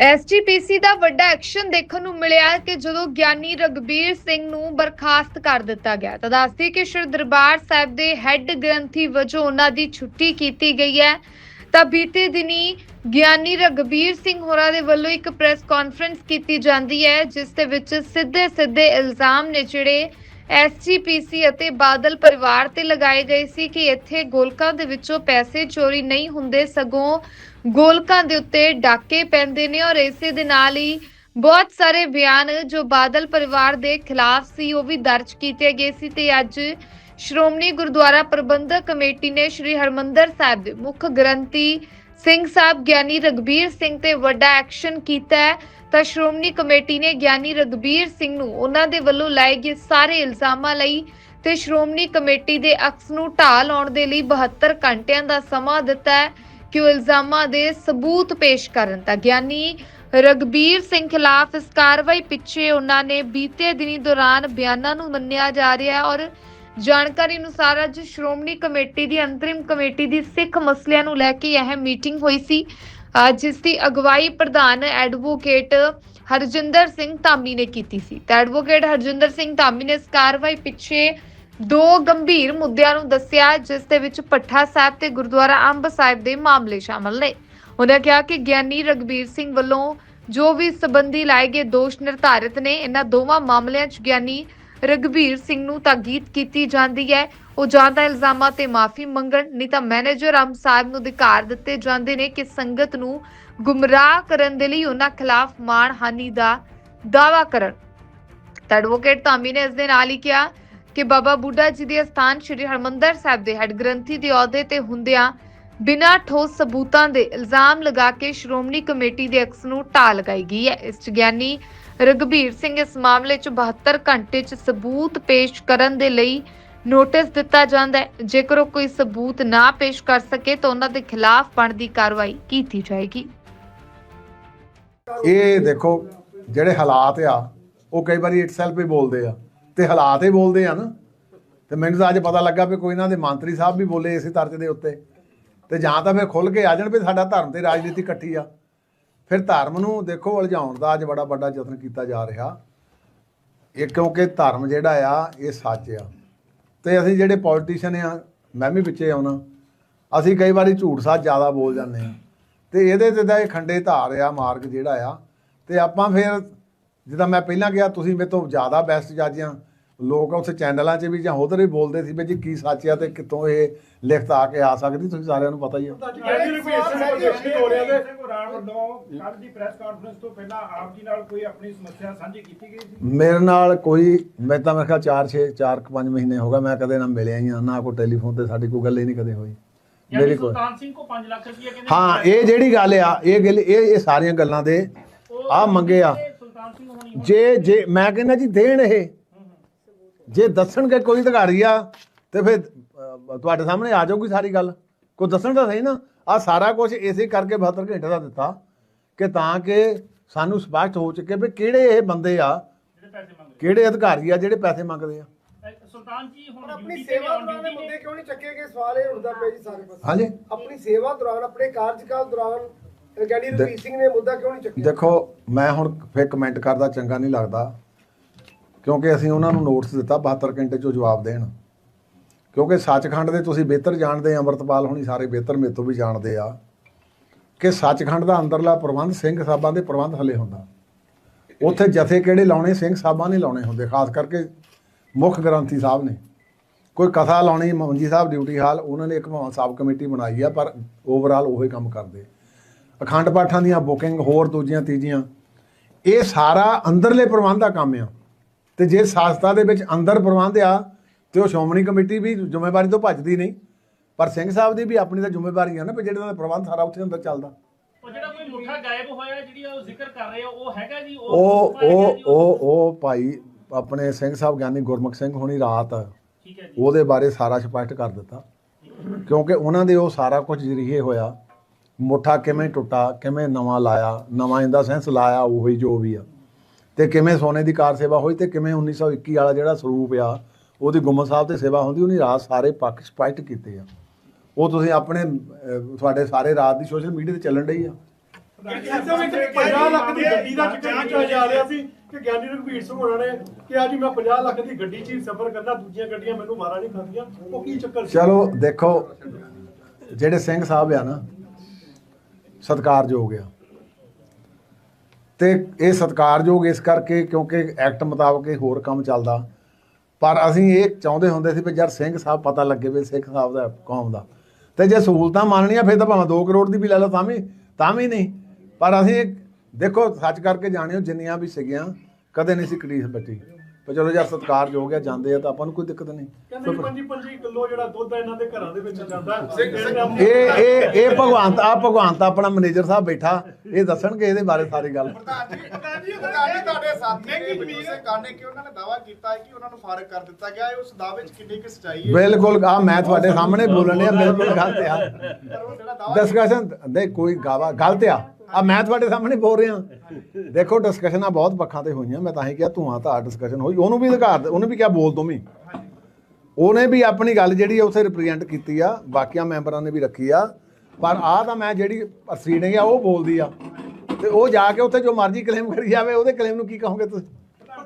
SGPC ਦਾ ਵੱਡਾ action ਦੇਖਣ ਨੂੰ ਮਿਲਿਆ ਕਿ ਜਦੋਂ ਗਿਆਨੀ ਰਗਬੀਰ ਸਿੰਘ ਨੂੰ ਬਰਖਾਸਤ ਕਰ ਦਿੱਤਾ ਗਿਆ ਤਾਂ ਦੱਸਦੀ ਕਿ ਸ਼੍ਰੀ ਦਰਬਾਰ ਸਾਹਿਬ ਦੇ ਹੈੱਡ ਗ੍ਰੰਥੀ ਵਜੋਂ ਉਹਨਾਂ ਦੀ ਛੁੱਟੀ ਕੀਤੀ ਗਈ ਹੈ। ਤਾਂ ਬੀਤੇ ਦਿਨੀ ਗਿਆਨੀ ਰਗਬੀਰ ਸਿੰਘ ਹੋਰਾਂ ਦੇ ਵੱਲੋਂ ਇੱਕ ਪ੍ਰੈਸ ਕਾਨਫਰੰਸ ਕੀਤੀ ਜਾਂਦੀ ਹੈ, ਜਿਸ ਦੇ ਵਿੱਚ ਸਿੱਧੇ ਸਿੱਧੇ ਇਲਜ਼ਾਮ ਨੇ ਜਿਹੜੇ ਐਸਜੀਪੀਸੀ ਅਤੇ ਬਾਦਲ ਪਰਿਵਾਰ ਤੇ ਲਗਾਏ ਗਏ ਸੀ ਕਿ ਇੱਥੇ ਗੋਲਕਾਂ ਦੇ ਵਿੱਚੋਂ ਪੈਸੇ ਚੋਰੀ ਨਹੀਂ ਹੁੰਦੇ, ਸਗੋਂ ਗੋਲਕਾਂ ਦੇ ਉੱਤੇ ਡਾਕੇ ਪੈਂਦੇ ਨੇ ਔਰ ਇਸੇ ਦੇ ਨਾਲ ਹੀ ਬਹੁਤ ਸਾਰੇ ਬਿਆਨ ਜੋ ਬਾਦਲ ਪਰਿਵਾਰ ਦੇ ਖਿਲਾਫ ਸੀ, ਉਹ ਵੀ ਦਰਜ ਕੀਤੇ ਗਏ ਸੀ ਤੇ ਅੱਜ ਸ਼੍ਰੋਮਣੀ ਗੁਰਦੁਆਰਾ ਪ੍ਰਬੰਧਕ ਕਮੇਟੀ ਨੇ ਸ਼੍ਰੀ ਹਰਮੰਦਰ ਸਾਹਿਬ ਦੇ ਮੁੱਖ ਗ੍ਰੰਥੀ ਸਿੰਘ ਸਾਹਿਬ ਗਿਆਨੀ ਰਗਬੀਰ ਸਿੰਘ ਤੇ ਵੱਡਾ ਐਕਸ਼ਨ ਕੀਤਾ ਹੈ। ਤਾਂ ਸ਼੍ਰੋਮਣੀ ਕਮੇਟੀ ਨੇ ਗਿਆਨੀ ਰਗਬੀਰ ਸਿੰਘ ਨੂੰ ਉਹਨਾਂ ਦੇ ਵੱਲੋਂ ਲਾਏ ਗਏ ਸਾਰੇ ਇਲਜ਼ਾਮਾਂ ਲਈ ਤੇ ਸ਼੍ਰੋਮਣੀ ਕਮੇਟੀ ਦੇ ਅਕਸ ਨੂੰ ਢਾਹ ਲਾਉਣ ਦੇ ਲਈ 72 ਘੰਟਿਆਂ ਦਾ ਸਮਾਂ ਦਿੱਤਾ ਹੈ ਕਿ ਉਹ ਇਲਜ਼ਾਮਾਂ ਦੇ ਸਬੂਤ ਪੇਸ਼ ਕਰਨ ਤਾਂ ਗਿਆਨੀ ਰਗਬੀਰ ਸਿੰਘ ਖਿਲਾਫ ਇਸ ਕਾਰਵਾਈ ਪਿੱਛੇ ਉਹਨਾਂ ਨੇ ਬੀਤੇ ਦਿਨੀ ਦੌਰਾਨ ਬਿਆਨਾਂ ਨੂੰ ਮੰਨਿਆ ਜਾ ਰਿਹਾ ਹੈ ਔਰ ਜਾਣਕਾਰੀ ਅਨੁਸਾਰ ਅੱਜ ਸ਼੍ਰੋਮਣੀ ਕਮੇਟੀ ਦੀ ਅੰਤਰਿਮ ਕਮੇਟੀ ਦੀ ਸਿੱਖ ਮਸਲਿਆਂ ਨੂੰ ਲੈ ਕੇ ਇਹ ਮੀਟਿੰਗ ਹੋਈ ਸੀ। ਜਿਸ ਦੀ ਅਗਵਾਈ ਪ੍ਰਧਾਨ ਐਡਵੋਕੇਟ ਹਰਜਿੰਦਰ ਸਿੰਘ ਧਾਮੀ ਨੇ ਕੀਤੀ ਸੀ। ਤਾਂ ਐਡਵੋਕੇਟ ਹਰਜਿੰਦਰ ਸਿੰਘ ਧਾਮੀ ਨੇ ਇਸ ਕਾਰਵਾਈ ਪਿੱਛੇ ਦੋ ਗੰਭੀਰ ਮੁੱਦਿਆਂ ਨੂੰ ਦੱਸਿਆ, ਜਿਸ ਦੇ ਵਿੱਚ ਪੱਠਾ ਸਾਹਿਬ ਤੇ ਗੁਰਦੁਆਰਾ ਅੰਬ ਸਾਹਿਬ ਦੇ ਮਾਮਲੇ ਸ਼ਾਮਲ ਨੇ। ਉਹਨਾਂ ਕਿਹਾ ਕਿ ਗਿਆਨੀ ਰਗਬੀਰ ਸਿੰਘ ਵੱਲੋਂ ਜੋ ਵੀ ਸਬੰਧੀ ਲਾਏ ਗਏ ਦੋਸ਼ ਨਿਰਧਾਰਿਤ ਨੇ, ਇਹਨਾਂ ਦੋਵਾਂ ਮਾਮਲਿਆਂ 'ਚ ਗਿਆਨੀ ਰਗਬੀਰ ਸਿੰਘ ਨੂੰ ਤਾਕੀਦ ਕੀਤੀ ਜਾਂਦੀ ਹੈ। ਉਹ ਜਾਂ ਤਾਂ ਇਲਜ਼ਾਮਾਂ ਤੇ ਮਾਫੀ ਮੰਗਣ, ਨਹੀਂ ਤਾਂ ਮੈਨੇਜਰ ਅੰਬ ਸਾਹਿਬ ਨੂੰ ਅਧਿਕਾਰ ਦਿੱਤੇ ਜਾਂਦੇ ਨੇ ਕਿ ਸੰਗਤ ਨੂੰ ਗੁੰਮਰਾਹ ਕਰਨ ਦੇ ਲਈ ਉਹਨਾਂ ਖਿਲਾਫ ਮਾਣਹਾਨੀ ਦਾ ਦਾਅਵਾ ਕਰਨ। ਤਾਂ ਐਡਵੋਕੇਟ ਧਾਮੀ ਨੇ ਇਸ ਦੇ ਨਾਲ ਹੀ ਕਿਹਾ ਕਿ ਬਾਬਾ ਬੁੱਢਾ ਜੀ ਦੇ ਸਥਾਨ ਸ੍ਰੀ ਹਰਮੰਦਰ ਸਾਹਿਬ ਦੇ ਹੈੱਡ ਗ੍ਰੰਥੀ ਦੇ ਅਹੁਦੇ ਤੇ ਹੁੰਦਿਆਂ ਬਿਨਾਂ ਠੋਸ ਸਬੂਤਾਂ ਦੇ ਇਲਜ਼ਾਮ ਲਗਾ ਕੇ ਸ਼੍ਰੋਮਣੀ ਕਮੇਟੀ ਦੇ ਅਕਸ ਨੂੰ ਢਾਹ ਲਗਾਈ ਗਈ ਹੈ। ਇਸ 'ਚ ਗਿਆਨੀ ਰਗਬੀਰ ਸਿੰਘ ਇਸ ਮਾਮਲੇ 'ਚ 72 ਘੰਟੇ 'ਚ ਸਬੂਤ ਪੇਸ਼ ਕਰਨ ਦੇ ਲਈ ਨੋਟਿਸ ਦਿੱਤਾ ਜਾਂਦਾ ਹੈ। ਜੇਕਰ ਉਹ ਕੋਈ ਸਬੂਤ ਨਾ ਪੇਸ਼ ਕਰ ਸਕੇ ਤਾਂ ਉਹਨਾਂ ਦੇ ਖਿਲਾਫ ਬਣਦੀ ਕਾਰਵਾਈ ਕੀਤੀ ਜਾਏਗੀ। ਇਹ ਦੇਖੋ, ਜਿਹੜੇ ਹਾਲਾਤ ਆ, ਉਹ ਕਈ ਵਾਰੀ ਇਟਸੈਲਫ ਹੀ ਬੋਲਦੇ ਆ। ਤੇ ਹਾਲਾਤ ਹੀ ਬੋਲਦੇ ਆ ਨਾ। ਤੇ ਮੈਨੂੰ ਤਾਂ ਅੱਜ ਪਤਾ ਲੱਗਾ ਵੀ ਕੋਈ ਇਹਨਾਂ ਦੇ ਮੰਤਰੀ ਸਾਹਿਬ ਵੀ ਬੋਲੇ ਇਸੇ ਤਰਜ ਦੇ ਉੱਤੇ। ਤੇ ਜਾਂ ਤਾਂ ਫਿਰ ਖੁੱਲ ਕੇ ਆ ਜਾਣ ਵੀ ਸਾਡਾ ਧਰਮ ਤੇ ਰਾਜਨੀਤੀ ਇਕੱਠੀ ਆ। ਫਿਰ ਧਰਮ ਨੂੰ ਦੇਖੋ, ਉਲਝਾਉਣ ਦਾ ਅੱਜ ਬੜਾ ਵੱਡਾ ਯਤਨ ਕੀਤਾ ਜਾ ਰਿਹਾ। ਇਹ ਕਿਉਂਕਿ ਧਰਮ ਜਿਹੜਾ ਆ, ਇਹ ਸੱਚ ਆ। ਤੇ ਅਸੀਂ ਜਿਹੜੇ ਪੋਲੀਟੀਸ਼ੀਅਨ ਆ, ਮੈਂ ਵੀ ਵਿੱਚੇ ਆਉਣਾ। ਅਸੀਂ ਕਈ ਵਾਰੀ ਝੂਠ ਸੱਚ ਜ਼ਿਆਦਾ ਬੋਲ ਜਾਂਦੇ ਆ। ਤੇ ਇਹਦੇ ਤੇ ਤਾਂ ਇਹ ਖੰਡੇ ਧਾਰ ਆ, ਮਾਰਗ ਜਿਹੜਾ ਆ। ਤੇ ਆਪਾਂ ਫਿਰ, ਜਿੱਦਾਂ ਮੈਂ ਪਹਿਲਾਂ ਕਿਹਾ, ਤੁਸੀਂ ਮੇਰੇ ਤੋਂ ਜ਼ਿਆਦਾ ਬੈਸਟ ਜੱਜ ਆ। ਲੋਕ ਉੱਥੇ ਚੈਨਲਾਂ 'ਚ ਵੀ ਜਾਂ ਉਧਰ ਹੀ ਬੋਲਦੇ ਸੀ ਵੀ ਜੀ ਕੀ ਸੱਚ ਆ ਤੇ ਕਿੱਥੋਂ ਇਹ ਲਿਖਤ ਆ ਕੇ ਆ ਸਕਦੀ ਤੁਸੀਂ ਸਾਰਿਆਂ ਨੂੰ ਪਤਾ ਹੀ ਆ। ਗਿਆਨੀ ਰਵੀਰ ਸਿੰਘ ਪ੍ਰਦਰਸ਼ਨੀ ਹੋ ਰਿਹਾ ਤੇ ਘੋਰਾਣ ਵੱਲੋਂ ਕੱਲ ਦੀ ਪ੍ਰੈਸ ਕਾਨਫਰੰਸ ਤੋਂ ਪਹਿਲਾਂ ਆਪ ਜੀ ਨਾਲ ਕੋਈ ਆਪਣੀ ਸਮੱਸਿਆ ਸਾਂਝੀ ਕੀਤੀ ਗਈ ਸੀ? ਮੇਰੇ ਨਾਲ ਕੋਈ ਮੈਂ ਤਾਂ ਮੇਰੇ ਖਿਆਲ 4 6 4 5 ਮਹੀਨੇ ਹੋ ਗਏ ਮੈਂ ਕਦੇ ਨਾ ਮਿਲਿਆ ਹੀ ਆ ਨਾ ਕੋਈ ਟੈਲੀਫੋਨ ਤੇ ਸਾਡੀ ਕੋਈ ਗੱਲ ਹੀ ਨਹੀਂ ਕਦੇ ਹੋਈ। ਮੇਰੀ ਕੋਈ ਸੁਲਤਾਨ ਸਿੰਘ ਕੋ 5 ਲੱਖ ਰੁਪਏ ਕਹਿੰਦੇ ਹਾਂ ਇਹ ਜਿਹੜੀ ਗੱਲ ਆ ਇਹ ਗੱਲ ਇਹ ਇਹ ਸਾਰੀਆਂ ਗੱਲਾਂ ਦੇ ਆ ਮੰਗੇ ਆ। ਜੇ ਜੇ ਮੈਂ ਕਹਿੰਦਾ ਜੀ ਦੇਣ ਇਹ। ਜੇ ਦੱਸਣਗੇ ਕੋਈ ਅਧਿਕਾਰੀ ਆ ਤੇ ਫਿਰ ਤੁਹਾਡੇ ਸਾਹਮਣੇ ਆ ਜਾਊਗੀ ਸਾਰੀ ਗੱਲ। ਕੋਈ ਦੱਸਣ ਤਾਂ ਸਹੀ ਨਾ ਆ ਸਾਰਾ ਕੁਝ ਇਸੇ ਕਰਕੇ 72 ਘੰਟੇ ਦਾ ਦਿੱਤਾ ਕਿ ਤਾਂ ਕਿ ਸਾਨੂੰ ਸਪਸ਼ਟ ਹੋ ਚੁੱਕੇ ਵੀ ਕਿਹੜੇ ਇਹ ਬੰਦੇ ਆ ਜਿਹੜੇ ਪੈਸੇ ਮੰਗ ਕਿਹੜੇ ਅਧਿਕਾਰੀ ਆ ਜਿਹੜੇ ਪੈਸੇ ਮੰਗਦੇ ਆ। ਸੁਲਤਾਨ ਜੀ ਹੁਣ ਆਪਣੀ ਸੇਵਾ ਦੌਰਾਨ ਮੁੱਦੇ। ਕਿਉਂ ਨਹੀਂ ਚੱਕੇ ਗਏ? ਸਵਾਲ ਇਹ ਹੁੰਦਾ ਪਿਆ ਜੀ ਸਾਰੇ ਪਾਸੇ। ਹਾਂਜੀ। ਆਪਣੀ ਸੇਵਾ ਦੌਰਾਨ ਆਪਣੇ ਕਾਰਜਕਾਲ ਦੌਰਾਨ ਗਿਆਨੀ ਰਵੀਰ ਸਿੰਘ ਨੇ ਮੁੱਦਾ ਕਿਉਂ ਨਹੀਂ ਚੱਕਿਆ? ਦੇਖੋ ਮੈਂ ਹੁਣ ਫਿਰ ਕਮੈਂਟ ਕਰਦਾ ਚੰਗਾ ਨਹੀਂ ਲੱਗਦਾ। ਕਿਉਂਕਿ ਅਸੀਂ ਉਹਨਾਂ ਨੂੰ ਨੋਟਿਸ ਦਿੱਤਾ 72 ਘੰਟੇ 'ਚੋਂ ਜਵਾਬ ਦੇਣ। ਕਿਉਂਕਿ ਸੱਚਖੰਡ ਦੇ ਤੁਸੀਂ ਬਿਹਤਰ ਜਾਣਦੇ ਆ, ਅੰਮ੍ਰਿਤਪਾਲ ਹੁਣੀ ਸਾਰੇ ਬਿਹਤਰ ਮੇਰੇ ਤੋਂ ਵੀ ਜਾਣਦੇ ਆ ਕਿ ਸੱਚਖੰਡ ਦਾ ਅੰਦਰਲਾ ਪ੍ਰਬੰਧ ਸਿੰਘ ਸਾਹਿਬਾਂ ਦੇ ਪ੍ਰਬੰਧ ਹਲੇ ਹੁੰਦਾ। ਉੱਥੇ ਜਥੇ ਕਿਹੜੇ ਲਾਉਣੇ, ਸਿੰਘ ਸਾਹਿਬਾਂ ਨੇ ਲਾਉਣੇ ਹੁੰਦੇ, ਖਾਸ ਕਰਕੇ ਮੁੱਖ ਗ੍ਰੰਥੀ ਸਾਹਿਬ ਨੇ। ਕੋਈ ਕਥਾ ਲਾਉਣੀ ਮੰਜੀ ਸਾਹਿਬ ਡਿਊਟੀ ਹਾਲ, ਉਹਨਾਂ ਨੇ ਇੱਕ ਭਾਵੇਂ ਸਾਬ ਕਮੇਟੀ ਬਣਾਈ ਆ, ਪਰ ਓਵਰਆਲ ਉਹੀ ਕੰਮ ਕਰਦੇ। ਅਖੰਡ ਪਾਠਾਂ ਦੀਆਂ ਬੁਕਿੰਗ, ਹੋਰ ਦੂਜੀਆਂ ਤੀਜੀਆਂ। ਇਹ ਸਾਰਾ ਅੰਦਰਲੇ ਪ੍ਰਬੰਧ ਦਾ ਕੰਮ ਆ। ਤੇ ਜੇ ਸਾਸਤਾ ਦੇ ਵਿੱਚ ਅੰਦਰ ਪ੍ਰਬੰਧ ਆ ਤੇ ਉਹ ਸ਼੍ਰੋਮਣੀ ਕਮੇਟੀ ਵੀ ਜ਼ਿੰਮੇਵਾਰੀ ਤੋਂ ਭੱਜਦੀ ਨਹੀਂ। ਪਰ ਸਿੰਘ ਸਾਹਿਬ ਦੀ ਵੀ ਆਪਣੀ ਤਾਂ ਜ਼ਿੰਮੇਵਾਰੀ ਆ ਨਾ ਵੀ ਜਿਹੜਾ ਪ੍ਰਬੰਧ ਸਾਰਾ ਉੱਥੇ ਅੰਦਰ ਚੱਲਦਾ। ਉਹ ਜਿਹੜਾ ਕੋਈ ਮੁੱਠਾ ਗਾਇਬ ਹੋਇਆ ਜਿਹੜੀ ਉਹ ਜ਼ਿਕਰ ਕਰ ਰਹੇ ਆ ਉਹ ਹੈਗਾ ਜੀ? ਉਹ ਹੈਗਾ ਉਹ ਜੀ, ਉਹ ਉਹ ਭਾਈ ਆਪਣੇ ਸਿੰਘ ਸਾਹਿਬ ਗਿਆਨੀ ਗੁਰਮੁਖ ਸਿੰਘ ਹੁਣੀ ਰਾਤ ਠੀਕ ਹੈ ਜੀ। ਉਹਦੇ ਬਾਰੇ ਸਾਰਾ ਸਪਸ਼ਟ ਕਰ ਦਿੱਤਾ। ਕਿਉਂਕਿ ਉਹਨਾਂ ਦੇ ਉਹ ਸਾਰਾ ਕੁਝ ਜਰੀਏ ਹੋਇਆ। ਮੁੱਠਾ ਕਿਵੇਂ ਟੁੱਟਾ ਕਿਵੇਂ ਨਵਾਂ ਲਾਇਆ ਨਵਾਂ ਇਨ ਦਾ ਸੈਂਸ ਲਾਇਆ ਉਹੀ ਜੋ ਵੀ ਆ। ਤੇ ਕਿਵੇਂ ਸੋਨੇ ਦੀ ਕਾਰ ਸੇਵਾ ਹੋਈ ਤੇ ਕਿਵੇਂ 1921 ਵਾਲਾ ਜਿਹੜਾ ਸਰੂਪ ਆ ਉਹਦੀ ਗੁੰਮਤ ਸਾਹਿਬ ਤੇ ਸੇਵਾ ਹੁੰਦੀ ਉਹਨੀ ਰਾਤ ਸਾਰੇ ਪੱਖ ਸਪਸ਼ਟ ਕੀਤੇ ਆ। ਉਹ ਤੁਸੀਂ ਆਪਣੇ ਤੁਹਾਡੇ ਸਾਰੇ ਰਾਤ ਦੀ ਸੋਸ਼ਲ ਮੀਡੀਆ ਤੇ ਚੱਲਣ ਰਹੀ ਆ। ਇਸੇ ਵਿੱਚ 50 ਲੱਖ ਦੀ ਗੱਡੀ ਦਾ ਜ਼ਿਕਰ ਕੀਤਾ ਜਾ ਰਿਹਾ ਸੀ ਕਿ ਗਿਆਨੀ ਰਘਬੀਰ ਸਿੰਘ ਹੋਣਾ ਨੇ ਕਿ ਅੱਜ ਮੈਂ 50 ਲੱਖ ਦੀ ਗੱਡੀ 'ਚ ਹੀ ਸਫ਼ਰ ਕਰਨਾ ਦੂਜੀਆਂ ਗੱਡੀਆਂ ਮੈਨੂੰ ਮਾਰਾ ਨਹੀਂ ਖਾਂਦੀਆਂ। ਉਹ ਕੀ ਚੱਕਰ ਸੀ? ਚਲੋ ਦੇਖੋ ਜਿਹੜੇ ਸਿੰਘ ਸਾਹਿਬ ਆ ਨਾ ਸਤਿਕਾਰਯੋਗ ਆ। ਤੇ ਇਹ ਸਤਿਕਾਰਯੋਗ ਇਸ ਕਰਕੇ ਕਿਉਂਕਿ ਐਕਟ ਮੁਤਾਬਕ ਇਹ ਹੋਰ ਕੰਮ ਚੱਲਦਾ। ਪਰ ਅਸੀਂ ਇਹ ਚਾਹੁੰਦੇ ਹੁੰਦੇ ਸੀ ਵੀ ਯਾਰ ਸਿੰਘ ਸਾਹਿਬ ਪਤਾ ਲੱਗੇ ਵੀ ਸਿੰਘ ਸਾਹਿਬ ਦਾ ਕੌਮ ਦਾ, ਤੇ ਜੇ ਸਹੂਲਤਾਂ ਮੰਨਣੀਆਂ ਫਿਰ ਤਾਂ ਭਾਵੇਂ 2 ਕਰੋੜ ਦੀ ਵੀ ਲੈ ਲਓ ਤਾਂ ਵੀ ਤਾਂ ਵੀ ਨਹੀਂ। ਪਰ ਅਸੀਂ ਦੇਖੋ, ਸੱਚ ਕਰਕੇ ਜਾਣਿਓ ਜਿੰਨੀਆਂ ਵੀ ਸੀਗੀਆਂ, ਕਦੇ ਨਹੀਂ ਸੀ ਕੜੀਸ ਬੱਟੀ। ਪਰ ਚਲੋ ਯਾਰ ਸਤਿਕਾਰਯੋਗ ਆ ਜਾਂਦੇ ਆ ਤਾਂ ਆਪਾਂ ਨੂੰ ਕੋਈ ਦਿੱਕਤ ਨਹੀਂ। ਕਹਿੰਦੇ 25 25 ਕਿਲੋ ਜਿਹੜਾ ਦੁੱਧ ਆ ਇਹਨਾਂ ਦੇ ਘਰਾਂ ਦੇ ਵਿੱਚ ਜਾਂਦਾ। ਇਹ ਇਹ ਇਹ ਭਗਵਾਨ ਆ ਭਗਵਾਨ ਤਾਂ ਆਪਣਾ ਮੈਨੇਜਰ ਸਾਹਿਬ ਬੈਠਾ ਇਹ ਦੱਸਣਗੇ ਇਹਦੇ ਬਾਰੇ ਸਾਰੀ ਗੱਲ। ਪ੍ਰਧਾਨ ਜੀ ਪ੍ਰਧਾਨ ਜੀ ਤੁਹਾਡੇ ਸਾਥੀ ਨੇ ਬਲਜੀਤ ਸਿੰਘ ਕਾਨੇ ਕਿ ਉਹਨਾਂ ਨੇ ਦਾਵਾ ਕੀਤਾ ਹੈ ਕਿ ਉਹਨਾਂ ਨੂੰ ਫਾਰਗ ਕਰ ਦਿੱਤਾ ਗਿਆ ਹੈ ਉਸ ਦਾਅਵੇ 'ਚ ਕਿੰਨੀ ਕੁ ਸੱਚਾਈ ਹੈ? ਬਿਲਕੁਲ ਆ ਮੈਂ ਤੁਹਾਡੇ ਸਾਹਮਣੇ ਬੋਲਣ ਬਿਲਕੁਲ ਗਲਤ ਆ। ਡਿਸਕਸ਼ਨ ਦੇ ਕੋਈ ਗਾਵਾ ਗਲਤ ਆ। ਆ ਮੈਂ ਤੁਹਾਡੇ ਸਾਹਮਣੇ ਬੋਲ ਰਿਹਾ। ਦੇਖੋ ਡਿਸਕਸ਼ਨਾਂ ਬਹੁਤ ਪੱਖਾਂ ਤੇ ਹੋਈਆਂ। ਮੈਂ ਤਾਂ ਹੀ ਕਿਹਾ ਧੂਆਂ ਤਾਂ ਡਿਸਕਸ਼ਨ ਹੋਈ। ਉਹਨੂੰ ਵੀ ਅਧਿਕਾਰ ਉਹਨੂੰ ਵੀ ਕਿਹਾ ਬੋਲ ਤੂੰ ਵੀ। ਉਹਨੇ ਵੀ ਆਪਣੀ ਗੱਲ ਜਿਹੜੀ ਆ ਉੱਥੇ ਰਿਪਰੈਜ਼ੈਂਟ ਕੀਤੀ ਆ। ਬਾਕੀਆਂ ਮੈਂਬਰਾਂ ਨੇ ਵੀ ਰੱਖੀ ਆ। ਪਰ ਆ ਤਾਂ ਮੈਂ ਜਿਹੜੀ ਪ੍ਰਸੀਡਿੰਗ ਆ, ਉਹ ਬੋਲਦੀ ਆ। ਤੇ ਉਹ ਜਾ ਕੇ ਉੱਥੇ ਜੋ ਮਰਜ਼ੀ ਕਲੇਮ ਕਰੀ ਜਾਵੇ, ਉਹਦੇ ਕਲੇਮ ਨੂੰ ਕੀ ਕਹੋਗੇ ਤੁਸੀਂ?